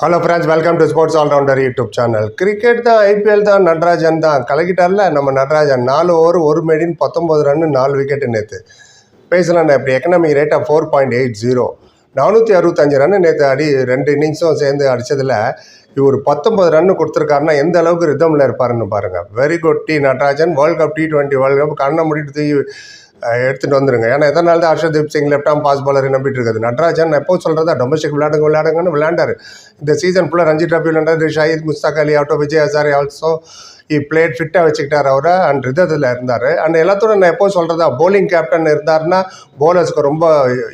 Hello friends welcome to sports allrounder YouTube channel cricket தான் IPL தான் நடராஜன் தான். கலக்கிட்டார்ல நம்ம நடராஜன். நாலு ஓவர் ஒரு மேடின் பத்தொம்பது ரன்னு நாலு விக்கெட்டு நேற்று பேசலாம் இப்படி economic rate of four point eight zero நானூற்றி அறுபத்தஞ்சு ரன்னு நேற்று அடி ரெண்டு இன்னிங்ஸும் சேர்ந்து அடித்ததில் இவர் பத்தொம்பது ரன்னு கொடுத்துருக்காருன்னா எந்த அளவுக்கு ரிதமில் இருப்பாருன்னு பாருங்கள் very good T Natarajan. World cup T twenty world cup கண்ணை முடிட்டு எடுத்துகிட்டு வந்துருங்க. ஏன்னா எதனால தான் Harshdeep Singh left arm pace பாலரை நம்பிட்டு இருக்குது நடராஜன் நான் எப்போ சொல்கிறதா டொமஸ்டிக் விளையாடுங்க விளையாடுங்கன்னு விளையாண்டாரு. இந்த சீசன் ஃபுல்லாக ரஞ்சி ட்ராஃபி விளையாண்டார் ஷாஹித் முஸ்தாக் அலி ஆட்டோ விஜய் ஹசாரி ஆல்சோ பிளேட் ஃபிட்டாக வச்சுக்கிட்டார் அவரை அண்ட் ரிதத்தில் இருந்தார். அண்ட் எல்லாத்தோட நான் எப்போ சொல்கிறதா போலிங் கேப்டன் இருந்தாருன்னா போலர்ஸ்க்கு ரொம்ப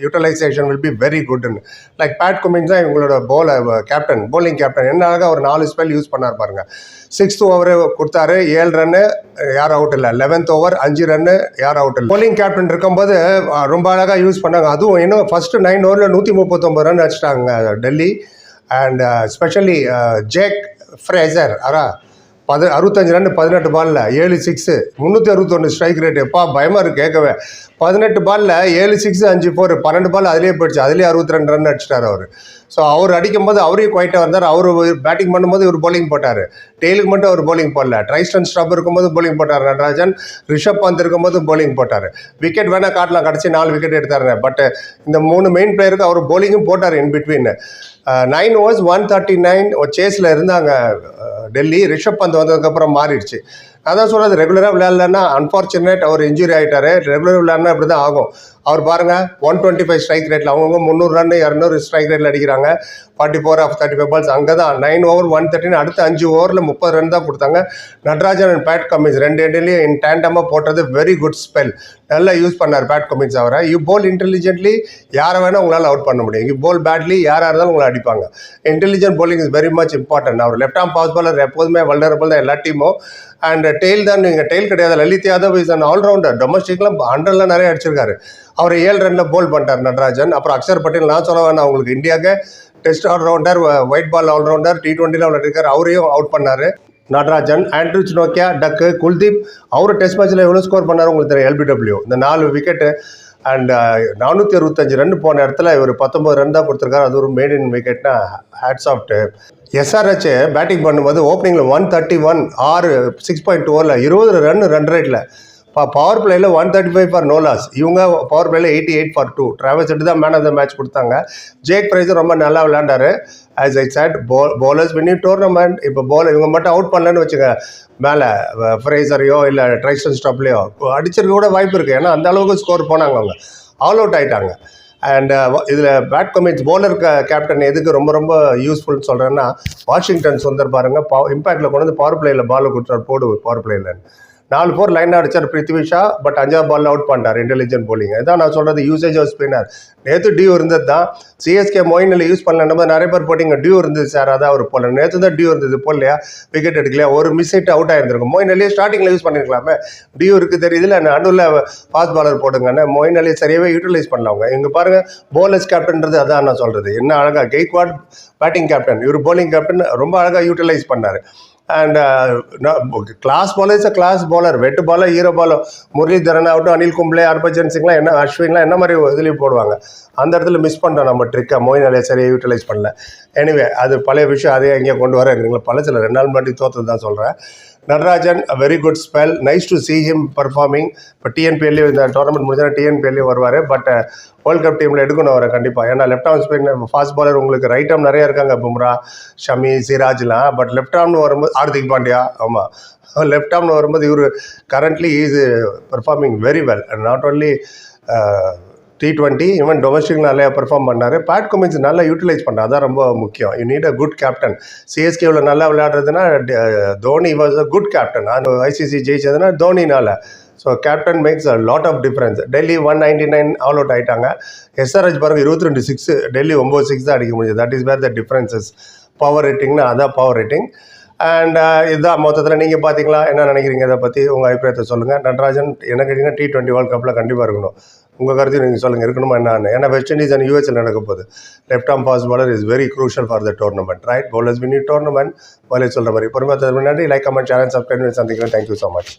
யூட்டிலைசேஷன் வில் பி வெரி குட்னு லைக் பேட் குமின்ஸ் தான் இவங்களோட bowler கேப்டன் போலிங் கேப்டன் என்ன அழகாக ஒரு நாலு ஸ்பெல் யூஸ் பண்ணார் பாருங்க. சிக்ஸ்த் ஓவர் கொடுத்தாரு ஏழு ரன்னு யார் அவுட் இல்லை. லெவன்த் ஓவர் அஞ்சு ரன்னு யார் அவுட் இல்லை. போலிங் கேப்டன் இருக்கும்போது ரொம்ப அழகாக யூஸ் பண்ணாங்க. அதுவும் இன்னும் ஃபஸ்ட்டு நைன் ஓவரில் நூற்றி முப்பத்தொம்பது ரன் அடிச்சிட்டாங்க Delhi. And specially Jake Fraser அரா பதி அறுபத்தஞ்சு ரன் பதினெட்டு பாலில் ஏழு சிக்ஸு முந்நூற்றி அறுபத்தொன்று ஸ்ட்ரைக் ரேட் எப்பா பயமாக இருக்கு கேட்கவே. பதினெட்டு பாலில் ஏழு சிக்ஸ் அஞ்சு ஃபோர் பன்னெண்டு பால் அதிலே போயிடுச்சு. அதிலே அறுபத்தி ரெண்டு ரன் அடிச்சிட்டார் அவர். ஸோ அவர் அடிக்கும்போது அவரையும் குவைட்டாக வந்தார். அவர் பேட்டிங் பண்ணும்போது இவர் bowling போட்டார். டெய்லுக்கு மட்டும் அவர் பவுலிங் போடல. ட்ரைஸ்டன் ஸ்டாப் இருக்கும்போது போலிங் போட்டார் நடராஜன். ரிஷப் பந்த் இருக்கும்போது போலிங் போட்டார். விக்கெட் வேணால் காட்டலாம். கடைசி நாலு விக்கெட் எடுத்தாரு பட் இந்த மூணு மெயின் பிளேயருக்கு அவர் பவுலிங்கும் போட்டார் in between nine overs one thirty nine சேஸில் இருந்தாங்க uh, டெல்லி. ரிஷப் பந்த் வந்ததுக்கப்புறம் மாறிடுச்சு. அதான் சொல்கிறது ரெகுலராக விளையாடலன்னா அன்ஃபார்ச்சுனேட் அவர் இன்ஜுரி ஆகிட்டாரு ரெகுலர் விளையாடினா இப்படி தான் ஆகும். அவர் பாருங்கள் ஒன் டுவெண்ட்டி ஃபைவ் ஸ்ட்ரைக் ரேட்டில் அவங்கவுங்க முந்நூறு ரன் இரநூறு ஸ்ட்ரைக் ரேட்டில் அடிக்கிறாங்க. Forty four of thirty five balls அங்கே தான் நைன் ஓவர் ஒன் தேர்ட்டின்னு அடுத்த அஞ்சு ஓவரில் முப்பது ரன் தான் கொடுத்தாங்க. நட்ராஜன் அண்ட் பேட் கமின்ஸ் ரெண்டு எண்ட்லேயும் இன் டேண்டமாக போட்டது வெரி குட் ஸ்பெல் நல்லா யூஸ் பண்ணார் பேட் கமின்ஸ் அவரை. யூ போல் இன்டெலிஜென்ட்லி யாரை வேணால் உங்களால் அவுட் பண்ண முடியும். யூ போல் பேட்லி யாராக இருந்தாலும் உங்களை அடிப்பாங்க. Intelligent bowling is very much important our left arm pace bowler எப்போதுமே வல்டரபிள் தான் எல்லா டீமும் அண்ட் டெய்ல் தான் நீங்கள் டெய்ல் கிடையாது. Lalit Yadav is an allrounder டொமஸ்டிக்லாம் ஹண்ட்ரட்லாம் நிறைய அடிச்சிருக்காரு. அவர் ஏழு ரன்ல போல் பண்ணிட்டார் நடராஜன். அப்புறம் அக்ஷர் பட்டேல் நான் சொல்ல வேணாம் உங்களுக்கு இந்தியாவுக்கு test allrounder white ball allrounder T டுவெண்ட்டியில் விளையாடிருக்காரு. அவரையும் அவுட் பண்ணார். நடராஜன் ஆண்ட்ரூச் நோக்கியா டக்கு குல்தீப் அவர் டெஸ்ட் மேட்ச்சில் எவ்வளோ ஸ்கோர் பண்ணார் உங்களுக்கு தெரியும் எல்பிடபிள்யூ இந்த நாலு விக்கெட்டு அண்ட் நானூற்றி அறுபத்தஞ்சு ரன் போன இடத்துல இவர் பத்தொம்பது ரன் தான் கொடுத்துருக்காரு. அது ஒரு மேட் இன் விக்கெட்னா ஹேட்ஸ் ஆஃப்ட் எஸ்ஆர்ஹெச் பேட்டிங் பண்ணும்போது ஓப்பனிங்கில் ஒன் தேர்ட்டி ஒன் ஆறு சிக்ஸ் பாயிண்ட் ஓவரில் இருபது ரன் ரன் ரேட்டில் பா power பிளேயில் one thirty five for no loss இவங்க power பிளேயில் eighty eight for two Travis Head தான் மேன் ஆஃப் த மேட்ச் கொடுத்தாங்க. ஜேக் பிரைஸும் ரொம்ப நல்லா விளையாண்டாரு. As I said bowl bowlers win tournament இப்போ பவுலர் இவங்க மட்டும் அவுட் பண்ணலன்னு வச்சுக்க மேலே ஃப்ரேசரையோ இல்லை ட்ரைஸ்டன் ஸ்டாப்லேயோ அடிச்சிருக்க கூட வாய்ப்பு இருக்குது ஏன்னா அந்த அளவுக்கு ஸ்கோர் போனாங்க அவங்க. ஆல் அவுட் ஆயிட்டாங்க. அண்ட் இதில் பேட் கமிட்ஸ் bowler கேப்டன் எதுக்கு ரொம்ப ரொம்ப யூஸ்ஃபுல்னு சொல்கிறேன்னா வாஷிங்டன் சுந்தர் பாருங்கள் பா இம்பேக்டில் கொண்டு வந்து பவர் பிளேயில் பால் கொடுத்தாரு போடு பவர் பிளேயில் நாலு ஃபோர் லைன் அடிச்சார் பிருத்திவி ஷா பட் அஞ்சாவது பாலில் அவுட் பண்ணிட்டார் இன்டெலிஜென்ட் போலிங் இதான் நான் சொல்கிறது யூசேஜ் ஆஃப் ஸ்பின்னர் நேற்று டியூ இருந்தது தான். சிஎஸ்கே மொயினில் யூஸ் பண்ணலன்னு நிறைய பேர் போட்டிங்க டியூ இருந்தது சார் அதான் அவர் போல நேற்று தான் டியூ இருந்தது போடலையா? விக்கெட் எடுக்கலையா? ஒரு மிஸ் ஹிட் அவுட் ஆயிருந்திருக்கும். மொயின் அலியே ஸ்டார்டிங்கில் யூஸ் பண்ணிருக்கலாமே. டியூ இருக்குது தெரியுதுல நடுவில் ஃபாஸ்ட் பாலர் போடுங்கன்னு மொயின் அலியை சரியாகவே யூட்டிலைஸ் பண்ணலவங்க. இங்கே பாருங்க போலர்ஸ் கேப்டன்றது அதான் நான் சொல்கிறது என்ன அழகாக கெய்க்வாட் பேட்டிங் கேப்டன் இவர் போலிங் கேப்டன் ரொம்ப அழகாக யூட்டிலைஸ் பண்ணார். And class bowler is a class bowler வெட்டு பாலர் ஹீரோ பாலர் முரளிதரன் ஆகட்டும் அனில் கும்ப்ளே ஹர்பஜன் சிங்லாம் என்ன அஸ்வின்லாம் என்ன மாதிரி இதுலேயும் போடுவாங்க. அந்த இடத்துல மிஸ் பண்ணிட்டோம் நம்ம ட்ரிக்கை மோயின் அலையை சரியாக யூட்டிலைஸ் பண்ணல. எனிவே அது பழைய விஷயம் அதே இங்கே கொண்டு வர இருக்குங்களா பழசில் ரெண்டு நாள் முன்னாடி தோற்றது தான் சொல்கிறேன் Natarajan very good spell nice to see him performing இப்போ டிஎன்பிஎல்லையும் இந்த டோர்னமெண்ட் முடிஞ்சால் டிஎன்பிஎல்லையும் வருவார். பட் வேர்ல்ட் கப் டீமில் எடுக்கணும் அவரை கண்டிப்பாக ஏன்னா left arm spin fast bowler உங்களுக்கு ரைட் ஆர்ம் நிறைய இருக்காங்க. பும்ரா ஷமி சிராஜ்லாம். பட் லெஃப்ட் ஆர்ம்னு வரும்போது ஹார்திக் பாண்டியா ஆமாம் லெஃப்ட் ஆர்ம்னு வரும்போது இவர் currently is performing very well and not only T twenty even domestic நல்லா பெர்ஃபார்ம் பண்ணார். பேட் கமின்ஸ் நல்லா யூட்டிலைஸ் பண்ணார். அதான் ரொம்ப முக்கியம். You need a good captain சிஎஸ்கேவில் நல்லா விளையாடுறதுன்னா Dhoni was a good captain அது ஐசிசி ஜெயிச்சதுன்னா தோனினால் so captain makes a lot of difference Delhi one ninety nine all out ஆகிட்டாங்க எஸ்ஆர்ஹெச் பாருங்க இருபத்தி ரெண்டு சிக்ஸ் டெல்லி ஒம்பது சிக்ஸ் தான் அடிக்க முடியுது. That is where the differences power ரேட்டிங்னா அதான் பவர் ரேட்டிங் அண்ட் uh, இதுதான் மொத்தத்தில் நீங்கள் பார்த்தீங்களா என்ன நினைக்கிறீங்க? இதை பற்றி உங்கள் அபிப்பிராயத்தை சொல்லுங்கள் நடராஜன் என்ன கேட்டிங்கன்னா டி ட்வெண்ட்டி வேர்ல்ட் கப்பில் கண்டிப்பாக இருக்கணும். உங்கள் கருத்து நீங்கள் சொல்லுங்கள் இருக்கணுமா என்னன்னு. ஏன்னா வெஸ்ட் இண்டீஸ் அண்ட் யூஎஸ்எல் நடக்க போகுது. Left arm pace bowler is very crucial for the tournament right bowlers win tournament பாலே சொல்கிற மாதிரி. பொறுமையாக நன்றி லைக் கமெண்ட் சேனல் சப்ஸ்கிரைப் சந்திக்கிறேன். Thank you so much